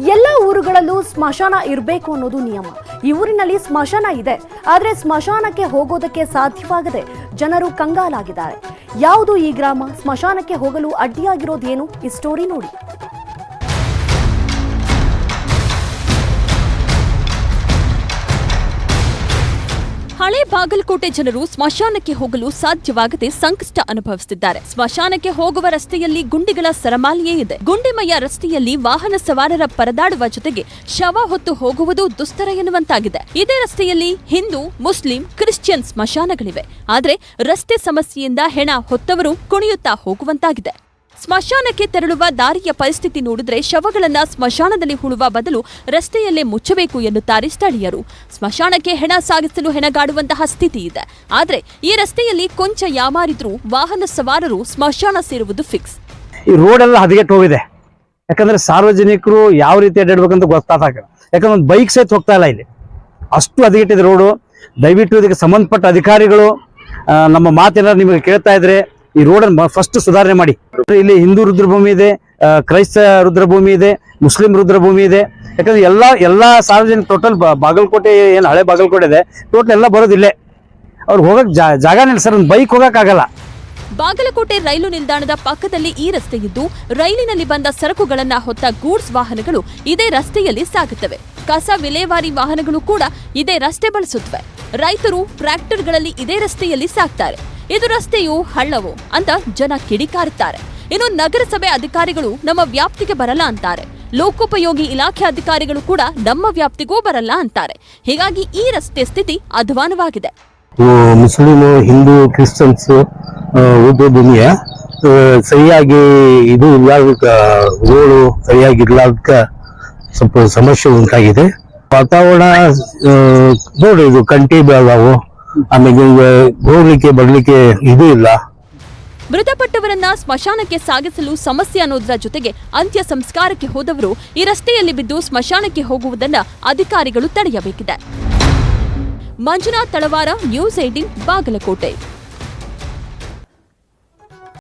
ಎಲ್ಲ ಊರುಗಳಲ್ಲೂ ಸ್ಮಶಾನ ಇರಬೇಕು ಅನ್ನೋದು ನಿಯಮ. ಈ ಊರಿನಲ್ಲಿ ಸ್ಮಶಾನ ಇದೆ. ಆದರೆ ಸ್ಮಶಾನಕ್ಕೆ ಹೋಗೋದಕ್ಕೆ ಸಾಧ್ಯವಾಗದೆ ಜನರು ಕಂಗಾಲಾಗಿದ್ದಾರೆ. ಯಾವುದು ಈ ಗ್ರಾಮ? ಸ್ಮಶಾನಕ್ಕೆ ಹೋಗಲು ಅಡ್ಡಿಯಾಗಿರೋದೇನು? ಈ ಸ್ಟೋರಿ ನೋಡಿ. ಬಾಗಲಕೋಟೆ ಜನರು ಸ್ಮಶಾನಕ್ಕೆ ಹೋಗಲು ಸಾಧ್ಯವಾಗದೆ ಸಂಕಷ್ಟ ಅನುಭವಿಸುತ್ತಿದ್ದಾರೆ. ಸ್ಮಶಾನಕ್ಕೆ ಹೋಗುವ ರಸ್ತೆಯಲ್ಲಿ ಗುಂಡಿಗಳ ಸರಮಾಲೆಯೇ ಇದೆ. ಗುಂಡಿಮಯ ರಸ್ತೆಯಲ್ಲಿ ವಾಹನ ಸವಾರರ ಪರದಾಡುವ ಜೊತೆಗೆ ಶವ ಹೊತ್ತು ಹೋಗುವುದು ದುಸ್ತರ ಎನ್ನುವಂತಾಗಿದೆ. ಇದೇ ರಸ್ತೆಯಲ್ಲಿ ಹಿಂದೂ, ಮುಸ್ಲಿಂ, ಕ್ರಿಶ್ಚಿಯನ್ ಸ್ಮಶಾನಗಳಿವೆ. ಆದರೆ ರಸ್ತೆ ಸಮಸ್ಯೆಯಿಂದ ಹೆಣ ಹೊತ್ತವರು ಕುಣಿಯುತ್ತಾ ಹೋಗುವಂತಾಗಿದೆ. ಸ್ಮಶಾನಕ್ಕೆ ತೆರಳುವ ದಾರಿಯ ಪರಿಸ್ಥಿತಿ ನೋಡಿದ್ರೆ ಶವಗಳನ್ನ ಸ್ಮಶಾನದಲ್ಲಿ ಹುಳುವ ಬದಲು ರಸ್ತೆಯಲ್ಲೇ ಮುಚ್ಚಬೇಕು ಎನ್ನುತ್ತಾರೆ ಸ್ಥಳೀಯರು. ಸ್ಮಶಾನಕ್ಕೆ ಹೆಣ ಸಾಗಿಸಲು ಹೆಣಗಾಡುವಂತಹ ಸ್ಥಿತಿ ಇದೆ. ಆದರೆ ಈ ರಸ್ತೆಯಲ್ಲಿ ಕೊಂಚ ಯಾಮಾರಿದ್ರೂ ವಾಹನ ಸವಾರರು ಸ್ಮಶಾನ ಸೇರುವುದು ಫಿಕ್ಸ್ ಈ ರೋಡ್ ಎಲ್ಲ ಹದಗೆಟ್ಟು ಹೋಗಿದೆ. ಯಾಕಂದ್ರೆ ಸಾರ್ವಜನಿಕರು ಯಾವ ರೀತಿ ಅಡ್ಡಾಡ್ಬೇಕಂತ ಗೊತ್ತಾಗ ಯಾಕಂದ್ರೆ ಒಂದು ಬೈಕ್ ಸಹಿತ ಹೋಗ್ತಾ ಇಲ್ಲ ಇಲ್ಲಿ. ಅಷ್ಟು ಹದಗೆಟ್ಟಿದೆ ರೋಡು ದಯವಿಟ್ಟು ಇದಕ್ಕೆ ಸಂಬಂಧಪಟ್ಟ ಅಧಿಕಾರಿಗಳು ನಮ್ಮ ಮಾತೇನಾದ್ರು ನಿಮಗೆ ಕೇಳ್ತಾ ಇದ್ರೆ ಈ ರೋಡನ್ನು ಫಸ್ಟ್ ಸುಧಾರಣೆ ಮಾಡಿ. ಇಲ್ಲಿ ಹಿಂದೂ ರುದ್ರಭೂಮಿ ಇದೆ ಕ್ರೈಸ್ತ ರುದ್ರಭೂಮಿ ಇದೆ, ಮುಸ್ಲಿಂ ರುದ್ರಭೂಮಿ ಇದೆ. ಯಾಕಂದ್ರೆ ಎಲ್ಲಾ ಎಲ್ಲಾ ಸಾರ್ವಜನಿಕ ಟೋಟಲ್ ಬಾಗಲಕೋಟೆ ಏನು ಹಳೆ ಬಾಗಲಕೋಟೆ ಇದೆ ಟೋಟಲ್ ಎಲ್ಲ ಬರೋದಿಲ್ಲೇ ಅವ್ರು ಹೋಗಕ್ ಜಾಗ ಜಾಗನೇ ಇಲ್ಲ ಸರ್, ಒಂದು ಬೈಕ್ ಹೋಗಕ್ಕಾಗಲ್ಲ ಬಾಗಲಕೋಟೆ ರೈಲು ನಿಲ್ದಾಣದ ಪಕ್ಕದಲ್ಲಿ ಈ ರಸ್ತೆ ಇದ್ದು, ರೈಲಿನಲ್ಲಿ ಬಂದ ಸರಕುಗಳನ್ನ ಹೊತ್ತ ಗೂಡ್ಸ್ ವಾಹನಗಳು ಇದೇ ರಸ್ತೆಯಲ್ಲಿ ಸಾಗುತ್ತವೆ. ಕಸ ವಿಲೇವಾರಿ ವಾಹನಗಳು ಕೂಡ ಇದೇ ರಸ್ತೆ ಬಳಸುತ್ತವೆ. ರೈತರು ಟ್ರ್ಯಾಕ್ಟರ್ಗಳಲ್ಲಿ ಇದೇ ರಸ್ತೆಯಲ್ಲಿ ಸಾಕ್ತಾರೆ. ಇದು ರಸ್ತೆಯು ಹಳ್ಳವು ಅಂತ ಜನ ಕಿಡಿಕಾರುತ್ತಾರೆ ಇನ್ನು ನಗರಸಭೆ ಅಧಿಕಾರಿಗಳು ನಮ್ಮ ವ್ಯಾಪ್ತಿಗೆ ಬರಲ್ಲ ಅಂತಾರೆ. ಲೋಕೋಪಯೋಗಿ ಇಲಾಖೆ ಅಧಿಕಾರಿಗಳು ಕೂಡ ನಮ್ಮ ವ್ಯಾಪ್ತಿಗೂ ಬರಲ್ಲ ಅಂತಾರೆ. ಹೀಗಾಗಿ ಈ ರಸ್ತೆ ಸ್ಥಿತಿ ಅಧ್ವಾನವಾಗಿದೆ. ಮುಸ್ಲಿಮ್, ಹಿಂದೂ, ಕ್ರಿಶ್ಚಿಯನ್ಸ್ ಉರ್ದು ಭೂಮಿಯ ಸರಿಯಾಗಿ ಇದು ಇಲ್ಲದ ರೋಡು ಸರಿಯಾಗಿ ಇರ್ಲಾರ್ದಕ್ಕ ಸ್ವಲ್ಪ ಸಮಸ್ಯೆ ಉಂಟಾಗಿದೆ. ವಾತಾವರಣ ನೋಡಿ ಇದು ಕಂಟಿ ಬೆಳಗಾವು. ಆಮೇಲೆ ಹೋಗ್ಲಿಕ್ಕೆ, ಬರ್ಲಿಕ್ಕೆ ಇದು ಇಲ್ಲ. ಮೃತಪಟ್ಟವರನ್ನ ಸ್ಮಶಾನಕ್ಕೆ ಸಾಗಿಸಲು ಸಮಸ್ಯೆ ಅನ್ನೋದರ ಜೊತೆಗೆ ಅಂತ್ಯ ಸಂಸ್ಕಾರಕ್ಕೆ ಹೋದವರು ಈ ರಸ್ತೆಯಲ್ಲಿ ಬಿದ್ದು ಸ್ಮಶಾನಕ್ಕೆ ಹೋಗುವುದನ್ನ ಅಧಿಕಾರಿಗಳು ತಡೆಯಬೇಕಿದೆ. Manjunath Talawar, news eighteen Bagalkote.